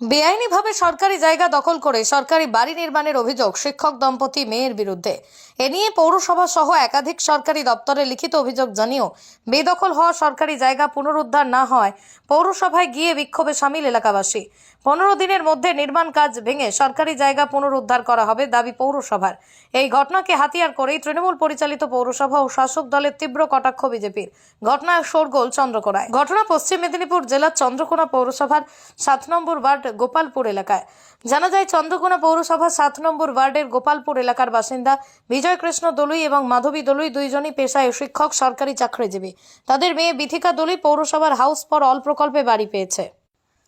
বেআইনিভাবে সরকারি জায়গা দখল করে সরকারি বাড়ি নির্মাণের অভিযোগ শিক্ষক দম্পতি মেয়ের বিরুদ্ধে। এ নিয়ে পৌরসভা সহ একাধিক সরকারি দপ্তরে লিখিত অভিযোগ জানিয়েও বেদখল হওয়া সরকারি জায়গা পুনরুদ্ধার না হয় পৌরসভায় গিয়ে বিক্ষোভে সামিল এলাকাবাসী। পনেরো দিনের মধ্যে নির্মাণ কাজ ভেঙে সরকারি জায়গা পুনরুদ্ধার করা হবে দাবি পৌরসভার। এই ঘটনাকে হাতিয়ার করেই তৃণমূল পরিচালিত পৌরসভা ও শাসক দলের তীব্র কটাক্ষ বিজেপির। ঘটনায় শোরগোল চন্দ্রকোনায়। ঘটনা পশ্চিম মেদিনীপুর জেলার চন্দ্রকোনা পৌরসভার সাত নম্বর ওয়ার্ড গোপালপুর এলাকায়। জানা যায়, চন্দ্রকোনা পৌরসভার সাত নম্বর ওয়ার্ডের গোপালপুর এলাকার বাসিন্দা বিজয় কৃষ্ণ দলুই এবং মাধবী দলুই দুইজনই পেশায় শিক্ষক, সরকারি চাকরিজীবী। তাদের মেয়ে বিথিকা দলুই পৌরসভার হাউস ফর অল প্রকল্পে বাড়ি পেয়েছে।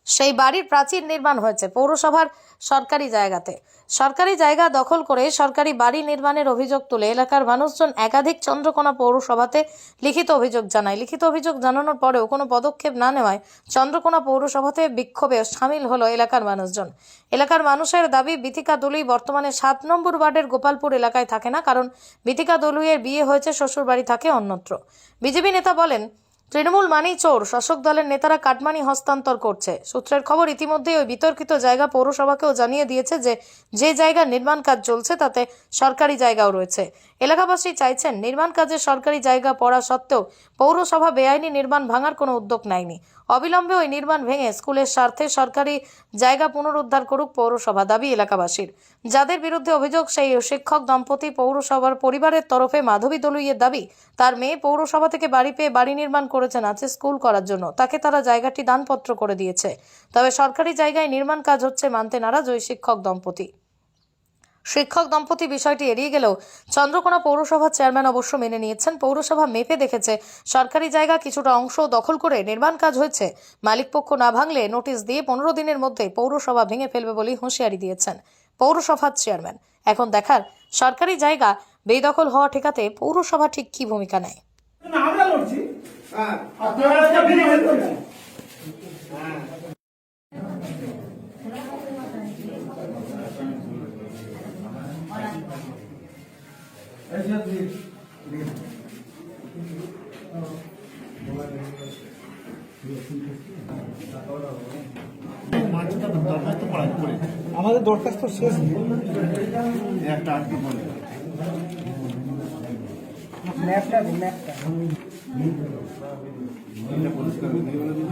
সেই বাড়ির প্রাচীর নির্মাণ হয়েছে পৌরসভার সরকারি জায়গাতে। সরকারি জায়গা দখল করে সরকারি বাড়ি নির্মাণের অভিযোগ তুলে এলাকার মানুষজন একাধিক চন্দ্রকোনা পৌরসভাতে লিখিত অভিযোগ জানায়। লিখিত অভিযোগ জানানোর পরেও কোনো পদক্ষেপ না নেওয়ায় চন্দ্রকোনা পৌরসভাতে বিক্ষোভে সামিল হলো এলাকার মানুষজন। এলাকার মানুষের দাবি, বিথিকা দলুই বর্তমানে সাত নম্বর ওয়ার্ডের গোপালপুর এলাকায় থাকে না, কারণ বিথিকা দলুইয়ের বিয়ে হয়েছে, শ্বশুরবাড়ি থাকে অন্যত্র। বিজেপি নেতা বলেন তৃণমূল মানেই চোর। শাসক দলের নেতারা কাটমানি হস্তান্তর করছে। সূত্রের খবর ইতিমধ্যেই ওই বিতর্কিত জায়গা পৌরসভাকেও জানিয়ে দিয়েছে যে যে জায়গা নির্মাণ কাজ চলছে, তাতে সরকারি জায়গাও রয়েছে। এলাকাবাসী চাইছেন নির্মাণ কাজে সরকারি জায়গা পড়া সত্ত্বেও পৌরসভা বেআইনি নির্মাণ ভাঙার কোনো উদ্যোগ নেয়নি। অবিলম্বে ওই নির্মাণ ভেঙে স্কুলের স্বার্থে সরকারি জায়গা পুনরুদ্ধার করুক পৌরসভা দাবি এলাকাবাসীর। যাদের বিরুদ্ধে অভিযোগ, সেই শিক্ষক দম্পতি পৌরসভার পরিবারের তরফে মাধবী দলুইয়ের দাবি, তার মেয়ে পৌরসভা থেকে বাড়ি পেয়ে বাড়ি নির্মাণ করেছেন আছে স্কুল করার জন্য। তাকে তারা জায়গাটি দানপত্র করে দিয়েছে। তবে সরকারি জায়গায় নির্মাণ কাজ হচ্ছে মানতে নারাজ ওই শিক্ষক দম্পতি। শিক্ষক দম্পতি বিষয়টি এড়িয়ে গেলেও চন্দ্রকোনা পৌরসভার চেয়ারম্যান অবশ্য মেনে নিয়েছেন। পৌরসভা মেপে দেখেছে, সরকারি জায়গা কিছুটা অংশ দখল করে নির্মাণ কাজ হয়েছে। মালিকপক্ষ না ভাঙলে নোটিশ দিয়ে পনেরো দিনের মধ্যে পৌরসভা ভেঙে ফেলবে বলেই হুঁশিয়ারি দিয়েছেন পৌরসভার চেয়ারম্যান। এখন দেখার, সরকারি জায়গা বেদখল হওয়া ঠেকাতে পৌরসভা ঠিক কী ভূমিকা নেয়? আমরা লড়ছি হ্যাঁ আপনারা আজকে বিরোধী করছেন আমাদের দরখাস্ত শেষ একটা আটকে পড়ে ম্যাপটা ম্যাপটা এটা পরিষ্কার করে দিয়ে বলে দিন।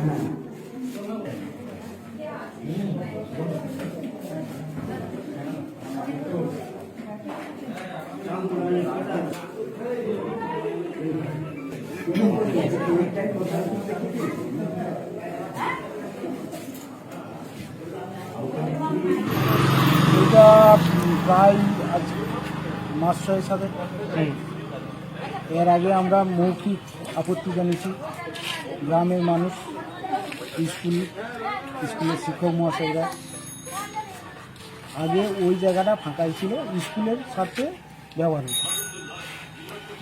এটা প্রায় আজ মাস ছয়ের সাথে। এর আগে আমরা মৌখিক আপত্তি জানিয়েছি। গ্রামের মানুষ স্কুল স্কুলের শিক্ষক মহাশয়রা। আগে ওই জায়গাটা ফাঁকাই ছিল স্কুলের সাথে ব্যবহার হতো।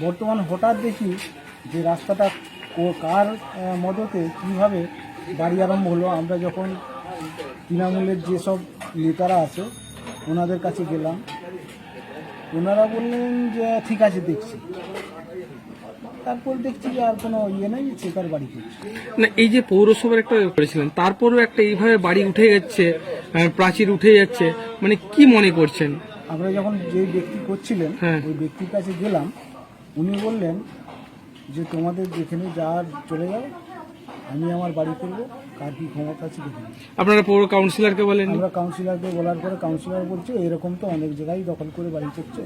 বর্তমান হঠাৎ দেখি যে রাস্তাটা কো- কার মদতে কীভাবে বাড়ি আরম্ভ হলো? আমরা যখন তৃণমূলের যেসব নেতারা আছে ওনাদের কাছে গেলাম। ওনারা বললেন যে ঠিক আছে দেখছি। তারপর দেখছি যে আর কোনো ইয়ে নেই চেকার বাড়ি না এই যে পৌরসভার একটা করেছিলেন তারপরেও একটা এইভাবে বাড়ি উঠে যাচ্ছে প্রাচীর উঠে যাচ্ছে মানে কি মনে করছেন? আমরা যখন যে ব্যক্তি করছিলেন হ্যাঁ। ওই ব্যক্তির কাছে গেলাম উনি বললেন যে তোমাদের যেখানে যাওয়ার চলে যাও আমি আমার বাড়ি করব কার কি ক্ষমতা আছে দেখে। আপনারা পৌর কাউন্সিলরকে বলেন আমরা কাউন্সিলরকে বলার পরে কাউন্সিলর বলছে এরকম তো অনেক জায়গায় দখল করে বাড়ি করছে।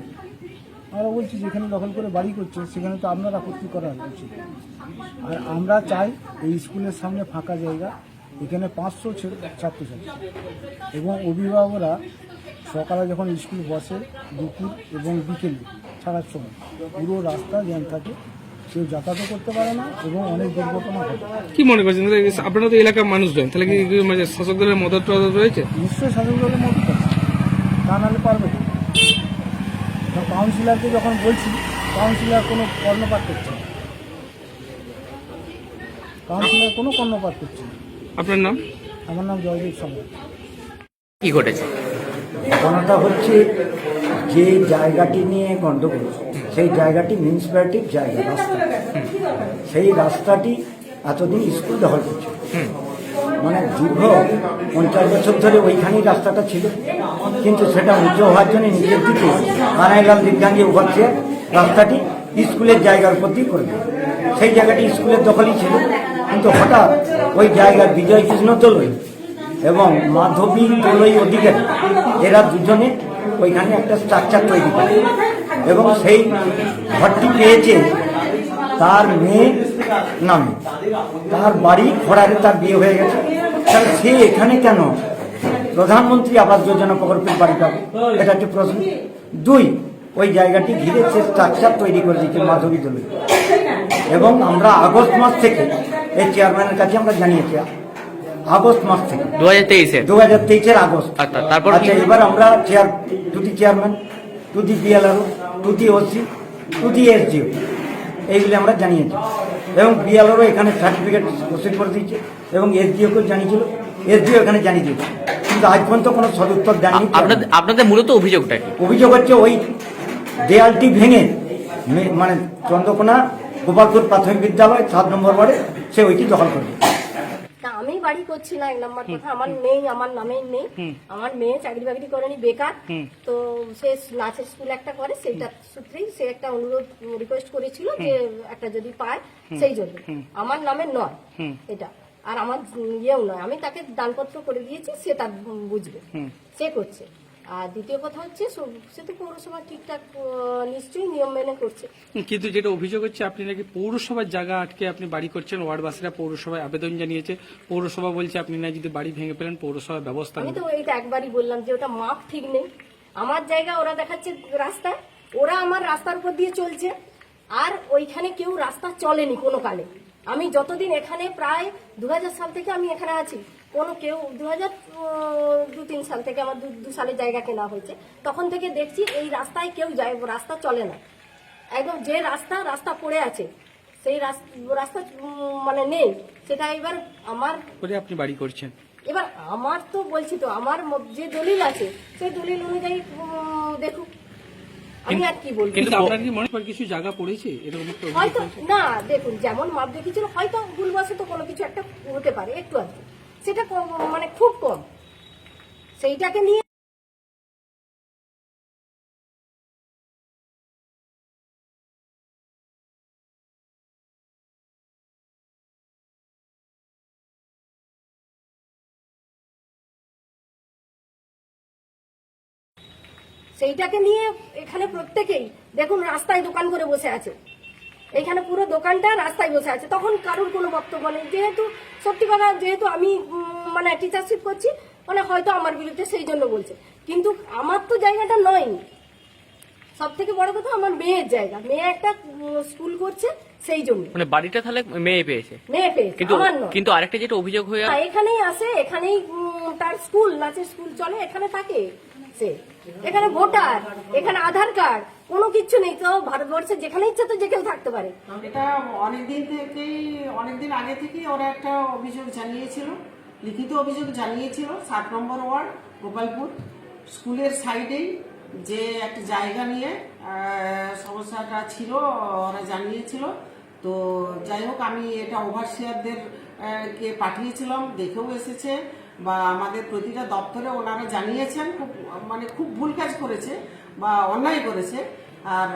আমরা বলছি যেখানে দখল করে বাড়ি করছে সেখানে তো আপনার আপত্তি করা উচিত আর আমরা চাই এই স্কুলের সামনে ফাঁকা জায়গা এখানে পাঁচশো ছাত্রছাত্রী। এবং অভিভাবকরা সকালে যখন স্কুল বসে দুপুর এবং বিকেলে ছাড়ার সময় পুরো রাস্তা জ্যাম থাকে। কেউ যাতায়াতও করতে পারে না এবং অনেক দুর্ঘটনা ঘটে। কি মনে করছেন? আপনারা তো এলাকার মানুষজন তাহলে কি মানে শাসক দলের মদত টদত রয়েছে? নিশ্চয়ই শাসক দলের মতো আছে। তা নাহলে পারবে না। কাউন্সিলরকে যখন বলছি কাউন্সিলর কোনো কর্ণপাত করছে না। কাউন্সিলর কোনো কর্ণপাত করছে না। আপনার নাম? আমার নাম জয়দীপ সম্রাট কি ঘটেছে? ঘটনাটা হচ্ছে যে জায়গাটি নিয়ে গন্ডগোল। সেই জায়গাটি মিউনিসিপ্যালিটির জায়গা রাস্তা। সেই রাস্তাটি এতদিন স্কুল দখল করছে। মানে দীর্ঘ পঞ্চাশ বছর ধরে ওইখানেই রাস্তাটা ছিল। কিন্তু সেটা উঁচু হওয়ার জন্য নিজের দিকে কানাইলাল দীর্ঘাঙ্গি উপাচ্ছে রাস্তাটি স্কুলের জায়গার প্রতি করে দেয়। সেই জায়গাটি স্কুলের দখলই ছিল। কিন্তু হঠাৎ ওই জায়গার বিজয় কৃষ্ণ দলই এবং মাধবী দলই অধিকারী এরা দুজনে ওইখানে একটা স্ট্রাকচার তৈরি করে। এবং সেই ঘরটি পেয়েছে তার মেয়ে নামে। তার বাড়ি খোড়ারে তার বিয়ে হয়ে গেছে। তাহলে সে এখানে কেন? প্রধানমন্ত্রী আবাস যোজনা প্রকল্পের বাড়ি পাবে এটা একটি প্রশ্ন। দুই ওই জায়গাটি ঘিরে সে স্ট্রাকচার তৈরি করে দিচ্ছে মাধবী দলে এবং আমরা আগস্ট মাস থেকে এই চেয়ারম্যানের কাছে আমরা জানিয়েছি আগস্ট মাস থেকে। দু হাজার তেইশে দু হাজার তেইশের আগস্ট। আচ্ছা, তারপর আচ্ছা এবার আমরা chair to the chairman to the BLRO to the OC to the SDO এইগুলি আমরা জানিয়েছি। এবং বিএলআরও এখানে সার্টিফিকেট প্রসিড করে দিয়েছে এবং এসডিওকেও জানিয়েছিল। এসডিও এখানে জানিয়ে দিয়েছে কিন্তু আজ পর্যন্ত কোনো সদুত্তর দেননি আপনাদের আপনাদের মূলত অভিযোগটা কি? অভিযোগ হচ্ছে ওই দেয়ালটি ভেঙে মানে চন্দ্রকোনা গোপালপুর প্রাথমিক বিদ্যালয় সাত নম্বর ওয়ার্ডে সে ওইটি দখল করবে তা আমি বাড়ি করছি না এক নম্বর কথা। আমার নেই আমার নামেই নেই আমার মেয়ে চাকরি বাকরি করেনি বেকার। তো সে নাচের স্কুল একটা করে সেইটা সে একটা অনুরোধ রিকোয়েস্ট করেছিল যে একটা যদি পায় সেই জন্য। আমার নামে নয় এটা। আর আমার ইয়েও নয়। আমি তাকে দানপত্র করে দিয়েছি সে তার বুঝবে। সে করছে। আর দ্বিতীয় কথা হচ্ছে সে তো পৌরসভা ঠিকঠাক নিশ্চয়ই নিয়ম মেনে করছে। কিন্তু যেটা অভিযোগ হচ্ছে আপনি নাকি পৌরসভার জায়গা আটকে আপনি বাড়ি করছেন। ওয়ার্ডবাসীরা পৌরসভায় আবেদন জানিয়েছে। পৌরসভা বলছে আপনি না যদি বাড়ি ভেঙে পেলেন পৌরসভা ব্যবস্থা আমি তো এইটা একবারই বললাম যে ওটা মাপ ঠিক নেই। আমার জায়গা ওরা দেখাচ্ছে রাস্তায় ওরা আমার রাস্তার উপর দিয়ে চলছে। আর ওইখানে কেউ রাস্তা চলেনি কোনো কালে। আমি যতদিন এখানে প্রায় দু হাজার সাল থেকে আমি এখানে আছি কোনো কেউ দু হাজার দু তিন সাল থেকে আমার দু দু সালের জায়গা কেনা হয়েছে। তখন থেকে দেখছি এই রাস্তায় কেউ যায় রাস্তা চলে না। একদম যে রাস্তা রাস্তা পড়ে আছে সেই রাস- রাস্তা মানে নেই। সেটা এবার আমার আপনি বাড়ি করছেন। এবার আমার তো বলছি তো আমার যে দলিল আছে সেই দলিল অনুযায়ী দেখুক। আমি আর কি বলব? কিন্তু আপনার কি মনে হয় কিছু জায়গা পড়েছে? এরকম একটা হয়তো না দেখুন যেমন মাপ দেখেছিল হয়তো ভুলবশত কোনো কিছু একটা হতে পারে একটু আর কি। সেটা মানে খুব কম। সেইটাকে নিয়ে সেইটাকে নিয়ে এখানে প্রত্যেকেই দেখুন রাস্তায় দোকান করে বসে আছে। এখানে পুরো দোকানটা রাস্তায় বসে আছে। তখন কারোর কোনো বক্তব্য নেই। যেহেতু সত্যি কথা যেহেতু আমি মানে টিচারশিপ করছি মানে হয়তো আমার বিরুদ্ধে সেই জন্য বলছে। কিন্তু আমার তো জায়গাটা নয়। সব থেকে বড় কথা আমার মেয়ের জায়গা। মেয়ে একটা স্কুল করছে সেই জন্য। মানে বাড়িটা তাহলে মেয়ে পেয়েছে? মেয়ে পেয়েছে কিন্তু কিন্তু আরেকটা যেটা অভিযোগ হয়ে হ্যাঁ, এখানেই আসে এখানেই তার স্কুল নাচের স্কুল চলে এখানে থাকে। সে এখানে ভোটার, এখানে আধার কার্ড, কোনো কিছু নেই। তো ভারতবর্ষে যেখানে ইচ্ছা তো যে কেউ থাকতে পারে। এটা অনেকদিন থেকেই, অনেকদিন আগে থেকেই ওরা একটা অভিযোগ জানিয়েছিল, লিখিত অভিযোগ জানিয়েছিল, সাত নম্বর ওয়ার্ড, গোপালপুর স্কুলের সাইডেই যে একটা জায়গা নিয়ে সমস্যাটা ছিল, ওরা জানিয়েছিল। তো যাই হোক, আমি এটা ওভারসিয়ারদের কে পাঠিয়েছিলাম, দেখেও এসেছে। বা আমাদের প্রতিটা দপ্তরে ওনারা জানিয়েছেন, খুব মানে খুব ভুল কাজ করেছে বা অন্যায় করেছে। আর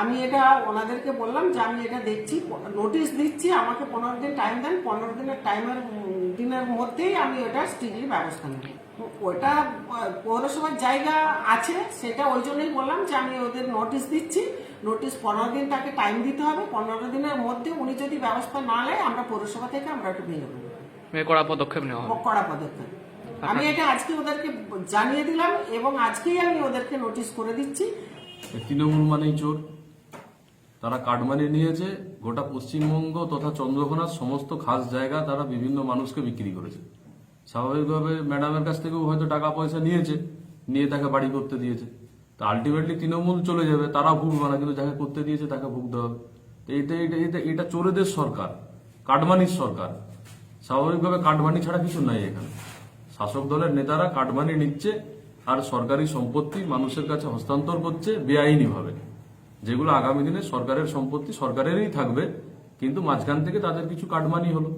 আমি এটা ওনাদেরকে বললাম যে আমি এটা দেখছি, নোটিশ দিচ্ছি, আমাকে পনেরো দিন টাইম দেন, পনেরো দিনের টাইমের দিনের মধ্যেই আমি ওটা স্ট্রিক্টলি ব্যবস্থা নেব। ওটা, পৌরসভার জায়গা আছে, সেটা ওই জন্যই বললাম যে আমি ওদের নোটিশ দিচ্ছি। নোটিশ পনেরো দিন তাকে টাইম দিতে হবে, পনেরো দিনের মধ্যে উনি যদি ব্যবস্থা না নেয়, আমরা পৌরসভা থেকে আমরা একটু ভেঙে দেবো করা পদক্ষেপ নেওয়া হবে। কড়া পদক্ষেপ। আমি এটা আজকে ওদেরকে জানিয়ে দিলাম এবং আজকেই আমি ওদেরকে নোটিশ করে দিচ্ছি। তৃণমূল মানেই চোর। তারা কাটমানি নিয়েছে গোটা পশ্চিমবঙ্গ তথা চন্দ্রকোনার সমস্ত খাস জায়গা তারা বিভিন্ন মানুষকে বিক্রি করেছে। স্বাভাবিকভাবে ম্যাডামের কাছ থেকেও হয়তো টাকা পয়সা নিয়েছে নিয়ে তাকে বাড়ি করতে দিয়েছে। তা আলটিমেটলি তৃণমূল চলে যাবে তারা ভুগবে না কিন্তু যাকে করতে দিয়েছে তাকে ভুগতে হবে। এটা এটা এটা চোরেদের সরকার কাটমানির সরকার। স্বাভাবিকভাবে কাটমানি ছাড়া কিছু নাই এখানে। শাসক দলের নেতারা কাটমানি নিচ্ছে আর সরকারি সম্পত্তি মানুষের কাছে হস্তান্তর করছে বেআইনিভাবে। যেগুলো আগামী দিনে সরকারের সম্পত্তি সরকারেরই থাকবে, কিন্তু মাঝখান থেকে তাদের কিছু কাটমানি হলো।